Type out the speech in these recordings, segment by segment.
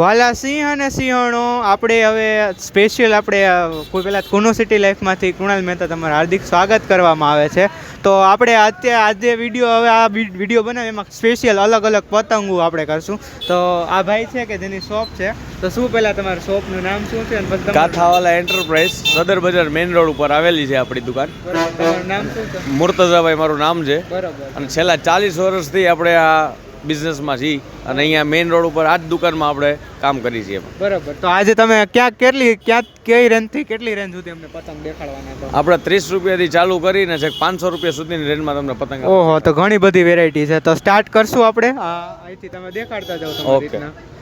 વાલા સિંહ અને સિંહણો આપણે હવે સ્પેશિયલ આપણે કોઈ પહેલાં કુનો સિટી લાઈફમાંથી કૃણાલ મહેતા તમારું હાર્દિક સ્વાગત કરવામાં આવે છે. તો આપણે અત્યારે આજે વીડિયો હવે આ વીડિયો બનાવે એમાં સ્પેશિયલ અલગ અલગ પતંગો આપણે કરશું. તો આ ભાઈ છે કે જેની શોપ છે? તો શું પહેલાં તમારું શોપનું નામ શું છે? અને પછી કાથાવાલા એન્ટરપ્રાઇઝ સદર બજાર મેઇન રોડ ઉપર આવેલી છે આપણી દુકાન. તમારું નામ શું છે? મુર્તઝાભાઈ મારું નામ છે. બરાબર. અને છેલ્લા ચાલીસ વર્ષથી આપણે આ બિઝનેસમાં છીએ અને અહીંયા મેઇન રોડ ઉપર આ જ દુકાનમાં આપણે કામ કરીએ છીએ બરાબર. તો આજે તમે ક્યાં કેટલી ક્યાં કઈ રેન્જથી કેટલી રેન્જ સુધી અમને પતંગ દેખાડવાના આપણે ત્રીસ રૂપિયાથી ચાલુ કરીને છે પાંચસો રૂપિયા સુધીની રેન્જમાં તમને પતંગ. ઓહો તો ઘણી બધી વેરાયટી છે. તો સ્ટાર્ટ કરશું આપણે. અહીંથી તમે દેખાડતા જાઓ તમારી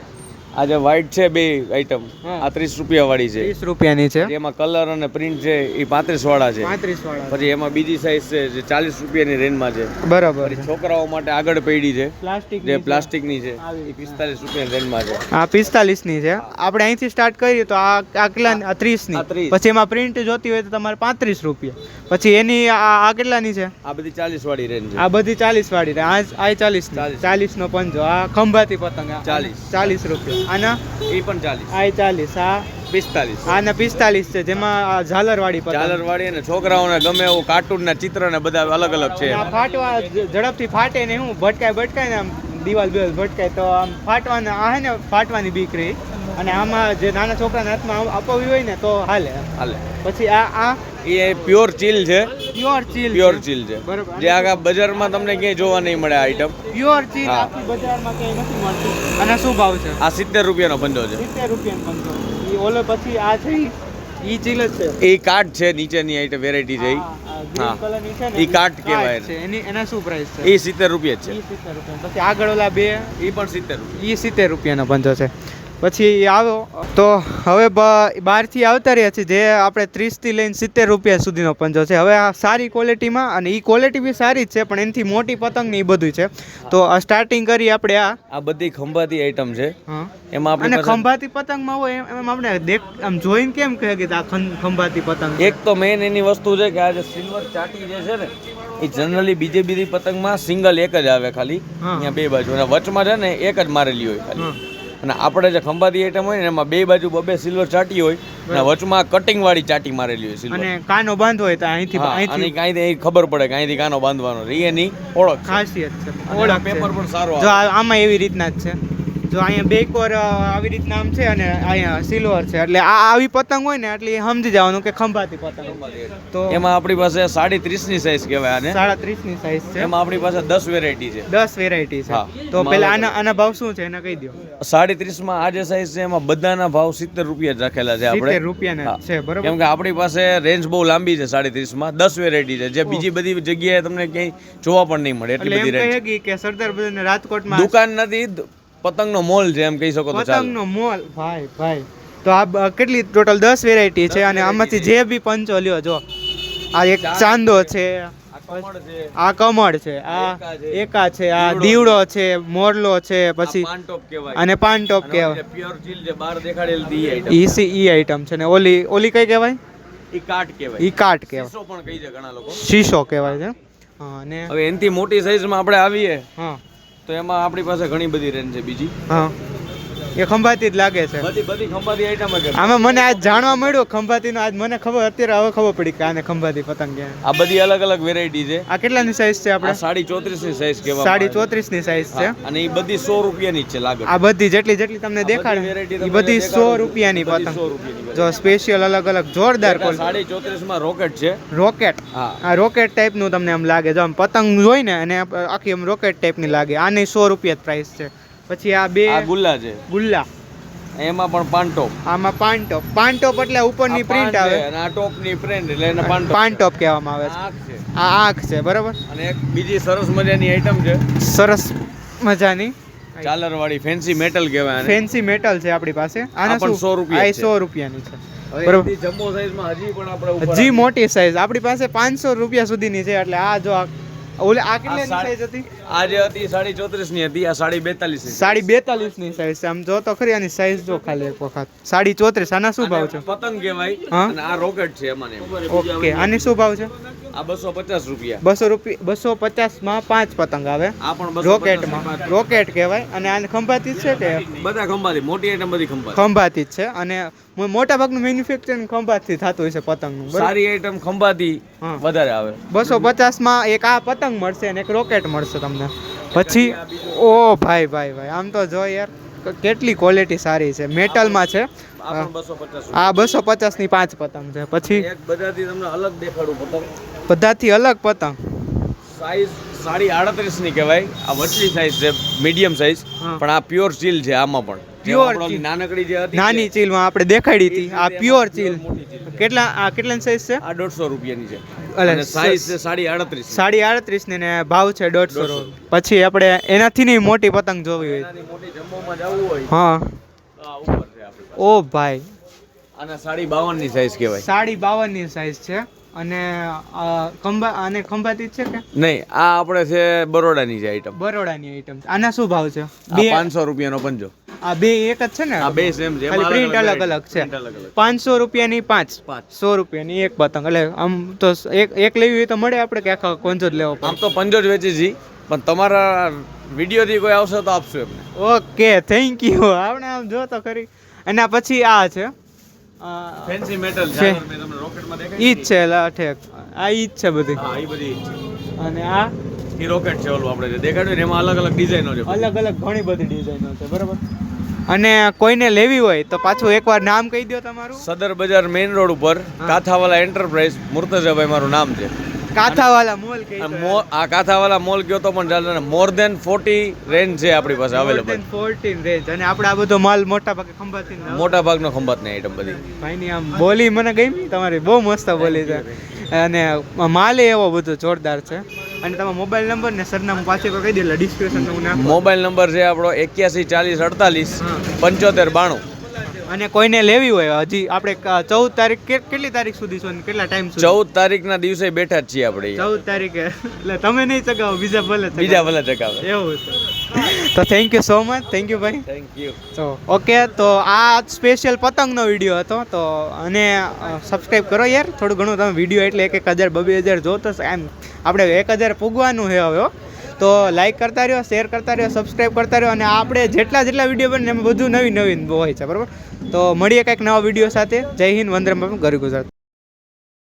Okay. રીતના આ જે વ્હાઈટ છે બે આઈટમ. આ ત્રીસ રૂપિયા વાળી છે. ત્રીસ રૂપિયાની છે. એમાં કલર અને પ્રિન્ટ છે એ પાંત્રીસ વાળા છે. પાંત્રીસ વાળા પછી એમાં બીજી સાઈઝ છે જે ચાલીસ રૂપિયાની રેન્જમાં છે. બરાબર છોકરાઓ માટે આગળ પૈડી છે પ્લાસ્ટિક જે પ્લાસ્ટિકની છે એ પિસ્તાલીસ રૂપિયાની રેન્જમાં છે. આ પિસ્તાલીસની છે આપણે અહીંથી સ્ટાર્ટ કરીએ તો આ આ કેટલા ત્રીસ. ની પછી એમાં પ્રિન્ટ જોતી હોય તો તમારે પાંત્રીસ રૂપિયા. પછી એની આ કેટલાની છે? આ બધી ચાલીસ વાળી રેન્જ આ બધી ચાલીસ વાળી. આ ચાલીસ. ચાલીસ. નો પંજો. આ ખંભાતી પતંગ. ચાલીસ. ચાલીસ રૂપિયા. આના? એ પણ ચાલીસ. આ ચાલીસ આ? પિસ્તાલીસ. આના પિસ્તાલીસ છે જેમાં આ ઝાલર વાળી પતંગ અને છોકરાઓને ગમે એવું કાર્ટૂન ના ચિત્ર ને બધા અલગ અલગ છે આ ફાટવા ઝડપથી ફાટે ને હું ભટકાય ભટકાય ને આમ દિવાલ બિવાલ ભટકાય. તો આમ ફાટવાના આ હે ને ફાટવાની બીક રહી અને આમાં જે નાના છોકરાના હાથમાં અપાવી હોય ને તો હાલે. હાલે. પછી આ આ એ પ્યોર ચીલ છે. પ્યોર ચીલ પ્યોર ચીલ છે. જે આખા બજારમાં તમને ક્યાંય જોવા નહીં મળે આઈટમ પ્યોર ચીલ આખી બજારમાં ક્યાંય નથી મળતી. અને શું ભાવ છે? આ સિત્તેર રૂપિયાનો પંજો છે. સિત્તેર રૂપિયાનો પંજો ઓલો પછી આ છે ઈ- ચીલ છે. એ કાટ છે નીચેની આઈટમ વેરાયટી છે હા. ઈ કાટ કહેવાય છે. એની એના શું પ્રાઇસ છે? એ સિત્તેર રૂપિયા જ ઈ સિત્તેર રૂપિયા. પછી આગળ ઓલા બે? એ પણ સિત્તેર રૂપિયા. એ સિત્તેર રૂપિયાનો પંજો છે. પછી આવો. તો હવે બહારથી આવતા રહ્યા છે જે આપણે ત્રીસથી લઈને સિત્તેર રૂપિયા સુધીનો પંજો છે. હવે આ સારી ક્વોલિટીમાં અને એ ક્વોલિટી બી સારી જ છે પણ એનાથી મોટી પતંગ ને એ બધું છે. તો સ્ટાર્ટિંગ કરી આપણે આ. આ બધી ખંભાતી આઈટમ છે. એમાં આપણે ખંભાતી પતંગમાં હોય એમ આપણે દેખ આમ જોઈને કેમ કહે કે આ ખંભાતી પતંગ એક તો મેઇન એની વસ્તુ છે કે આ જે સિલ્વર ચાટી જે છે ને એ જનરલી બીજે બીજી પતંગમાં સિંગલ એક જ આવે ખાલી. અહીંયા બે બાજુ. અને વચમાં છે ને એક જ મારેલી હોય ખાલી. અને આપણે જે ખંભાતી આઈટમ હોય ને એમાં બે બાજુ બબે સિલ્વર ચાટી હોય અને વચમાં કટિંગ વાળી ચાટી મારેલી હોય સિલ્વર અને કાનો બાંધ હોય તો અહીંથી અહીંથી કાંઈ ખબર પડે કે અહીંથી કાનો બાંધવાનો. રહી એની ઓળખ. ખાસિયત છે. ઓળખ પેપર પણ સારો જો આમાં એવી રીતના જ છે. જો અહીંયા બે કોર આવી રીતના આમ છે અને અહીંયા સિલ્વર છે. એટલે આ આવી પતંગ હોય ને એટલે સમજી જવાનું કે ખંભાતી પતંગ. તો એમાં આપણી પાસે સાડી ત્રીસની સાઈઝ કહેવાય આને. સાડા ત્રીસની સાઈઝ છે. એમાં આપણી પાસે દસ વેરાયટી છે. દસ વેરાયટી છે. તો પેલા આના આના ભાવ શું છે એને કહી દો સાડી ત્રીસમાં આ જે સાઈઝ છે એમાં બધાના ભાવ સિત્તેર રૂપિયા જ રાખેલા છે આપણે. રૂપિયાના. છે બરોબર? કેમ કે આપણી પાસે રેન્જ બહુ લાંબી છે સાડી ત્રીસમાં. દસ વેરાયટી છે. જે બીજી બધી જગ્યાએ તમને ક્યાંય જોવા પણ નહીં મળે એટલે બધી રેન્જ કે સરદાર રાજકોટમાં દુકાન નથી પતંગનો મોલ છે એમ કહી શકો તો પતંગનો મોલ ભાઈ ભાઈ. તો આ કેટલી ટોટલ દસ વેરાયટી છે અને આમાંથી જે બી પંચો લ્યો જો. આ એક ચાંદો છે. આ કમળ છે. આ એકા છે. આ દીવડો છે. મોરલો છે પછી અને પાન ટોપ કહેવાય. પ્યોર ચીલ જે બહાર દેખાડેલી ઈ item. ઈ આઈટમ છે ને ઓલી ઓલી કઈ કહેવાય? ઈ કાટ કહેવાય. ઈ કાટ કહેવાય. શીશો પણ કહી છે ઘણા લોકો. શીશો કહેવાય છે. હા અને હવે એનથી મોટી સાઈઝમાં આપણે આવીએ. હા. તો એમાં આપણી પાસે ઘણી બધી રેન્જ છે બીજી. હા. એ ખંભાતી જ લાગે છે. બધી બધી ખંભાતી આઈટમ છે. આમાં મને આજ જાણવા મળ્યું ખંભાતીનો આજ મને ખબર અત્યારે હવે ખબર પડી કે આને ખંભાતી પતંગ કે આ બધી અલગ અલગ વેરાયટી છે. આ કેટલાની સાઈઝ છે આપણે? સાડી ચોત્રીસની સાઈઝ કેવા સાડી. ચોત્રીસની સાઈઝ છે. અને એ બધી સો રૂપિયાની છે લાગે આ બધી જેટલી જેટલી તમને દેખાડે એ બધી સો. રૂપિયાની પતંગ. જો સ્પેશિયલ અલગ અલગ જોરદાર એક સાડી ચોત્રીસમાં રોકેટ છે રોકેટ આ રોકેટ ટાઈપનું તમને આમ લાગે. જો આમ પતંગ જોઈને ને અને આખી આમ રોકેટ ટાઈપની લાગે. આની સો રૂપિયા પ્રાઇસ છે. પછી આ બે આ ગુલ્લા છે. ગુલ્લા. એમાં પણ પાનટોપ. આમાં પાનટોપ. પાનટોપ પાન ટોપ એટલે ઉપરની પ્રિન્ટ આવે. અને આ ટોપની પ્રિન્ટ એટલે એને પાનટોપ પાનટોપ કહેવામાં આવે છે. આ આંખ છે. બરાબર? અને એક બીજી સરસ મજાની આઈટમ છે. સરસ મજાની. ચાલર વાળી ફેન્સી મેટલ કહેવાય ફેન્સી મેટલ છે આપણી પાસે. આના પણ 100 રૂપિયા છે. સો રૂપિયાની છે. બરોબર. જમ્બો સાઈઝમાં હજી પણ આપણે હજી મોટી સાઈઝ આપણી પાસે પાંચસો રૂપિયા સુધીની છે એટલે આ જો આ ઓલે આ કેટલી સાઈઝ હતી? આ જે હતી સાડી ચોત્રીસની હતી આ સાડી બેતાલીસની સાડી બેતાલીસની સાઈઝ છે. આમ જો તો ખરી આની સાઈઝ જો ખાલી એક વખત. સાડી ચોત્રીસ આના શું ભાવ છે? પતંગ કહેવાય અને આ રોકેટ છે એમાં. ઓકે આની શું ભાવ છે? આ બસો પચાસ રૂપિયા. બસો રૂપિયા બસો પચાસમાં પાંચ પતંગ આવે. આ પણ રોકેટમાં. રોકેટ કહેવાય. અને આને ખંભાતી જ છે કે? બધા ખંભાતી મોટી આઈટમ બધી ખંભાતી. ખંભાતી જ છે. અને મોટા ભાગનું મેન્યુફેક્ચરિંગ ખંભાતી થતું હોય છે પતંગનું. સારી આઈટમ ખંભાતી. વધારે આવે. બસો પચાસમાં એક આ પતંગ મળશે અને એક રોકેટ મળશે તમને. પછી ઓ ભાઈ ભાઈ ભાઈ આમ તો જો યાર કેટલી ક્વોલિટી સારી છે. મેટલમાં છે. આ બસો પચાસની પાંચ પતંગ છે. પછી એક બધાથી તમને અલગ દેખાડું પતંગ. બધાથી અલગ પતંગ. સાઈઝ સાડી આડત્રીસની કહેવાય. આ વચલી સાઈઝ છે મીડિયમ સાઈઝ પણ આ પ્યોર સ્ટીલ છે આમાં પણ. ચીલ. નાનકડી જે હતી નાની ચીલમાં આપણે દેખાડી હતી. આ પ્યોર ચીલ કેટલા આ કેટલાની સાઈઝ છે? આ દોઢસો રૂપિયાની છે. અને સાઈઝ છે સાડી આડત્રીસ સાડી આડત્રીસની ને ભાવ છે દોઢસો. પછી આપણે એનાથી ની મોટી પતંગ જોવી હોય. મોટી જમ્બોમાં જવું હોય. હા. ઓ ભાઈ. અને સાડી બાવનની સાઈઝ કહેવાય. સાડી બાવનની સાઈઝ છે. અને ખંભા અને ખંભાતી છે કે? નહીં આ આપણે છે બરોડાની જે આઈટમ બરોડાની આઈટમ આના શું ભાવ છે? બે પાંચસો રૂપિયાનો પંજો. આ બે એક જ છે ને? આ બે સેમ છે. ખાલી પ્રિન્ટ અલગ અલગ છે. પાંચસો રૂપિયાની પાંચ. સો રૂપિયાની એક પતંગ એટલે આમ તો એક એક લેવી હોય તો મળે આપણે કે આખા કોંજો જ લેવો આમ તો પંજો જ વેચી જી પણ તમારા વિડીયોથી કોઈ આવશે તો આપશું એમને. ઓકે થેન્ક યુ આપણે આમ જો તો ખરી. એના પછી આ છે. ફેન્સી મેટલ છે. તમને રોકેટમાં દેખાય ઈ જ છે. લાઠેક આ ઈ જ છે બધી. હા બધી ઈ છે. અને આ? ઈ રોકેટ છે ઓલું આપણે જે દેખાડ્યું ને એમાં અલગ અલગ ડિઝાઇનો છે. અલગ અલગ ઘણી બધી ડિઝાઇનો છે બરાબર? અને કોઈને લેવી હોય તો પાછું એકવાર નામ કહી દો તમારું. સદર બજાર મેઇન રોડ ઉપર કાથાવાલા એન્ટરપ્રાઇઝ મુર્તજાભાઈ મારું નામ છે. કાથાવાલા મોલ આ આ કાથાવાલા મોલ કયો તો પણ ચાલે મોર દેન ફોર્ટી રેન્જ છે આપણી પાસે અવેલેબલ ફોર્ટીન રેન્જ અને આપણે આ બધો માલ મોટા ભાગે ખંભાતી મોટા ભાગનો ખંભાતની આઈટમ બધી. ભાઈની આમ બોલી મને ગમી તમારી બહુ મસ્ત બોલી છે. અને માલે એવો બધો જોરદાર છે. અને તમે મોબાઈલ નંબર ને સરનામું પાછું કહી દે એટલે ડિસ્ક્રિપ્શન હું નાખું. મોબાઈલ નંબર છે આપણો એક્યાસી ચાલીસ અડતાલીસ પંચોતેર બાણું. અને કોઈને લેવી હોય હજી આપણે ચૌદ તારીખ કેટલી તારીખ સુધી છો કેટલા ટાઈમ સુધી? ચૌદ તારીખના દિવસે બેઠા જ છીએ આપણે ચૌદ તારીખે. એટલે તમે નહીં ચગાવો બીજા ભલે. બીજા ભલે ચગાવો. એવું છે. તો thank you so much thank you ભાઈ. થેન્ક યુ તો ઓકે તો આ સ્પેશિયલ પતંગનો વીડિયો હતો તો અને સબસ્ક્રાઈબ કરો યાર. થોડું ઘણું તમે વીડિયો એટલે એક એક હજાર બબે હજાર જોતો એમ આપણે એક હજાર પૂગવાનું છે હવે. તો લાઈક કરતા રહ્યો શેર કરતા રહ્યો સબસ્ક્રાઈબ કરતા રહ્યો અને આપણે જેટલા જેટલા વીડિયો બને એમાં બધું નવી નવીન હોય છે, બરાબર? તો મળીએ કંઈક નવા વીડિયો સાથે. જય હિન્દ, વંદે ગરી ગુજરાત.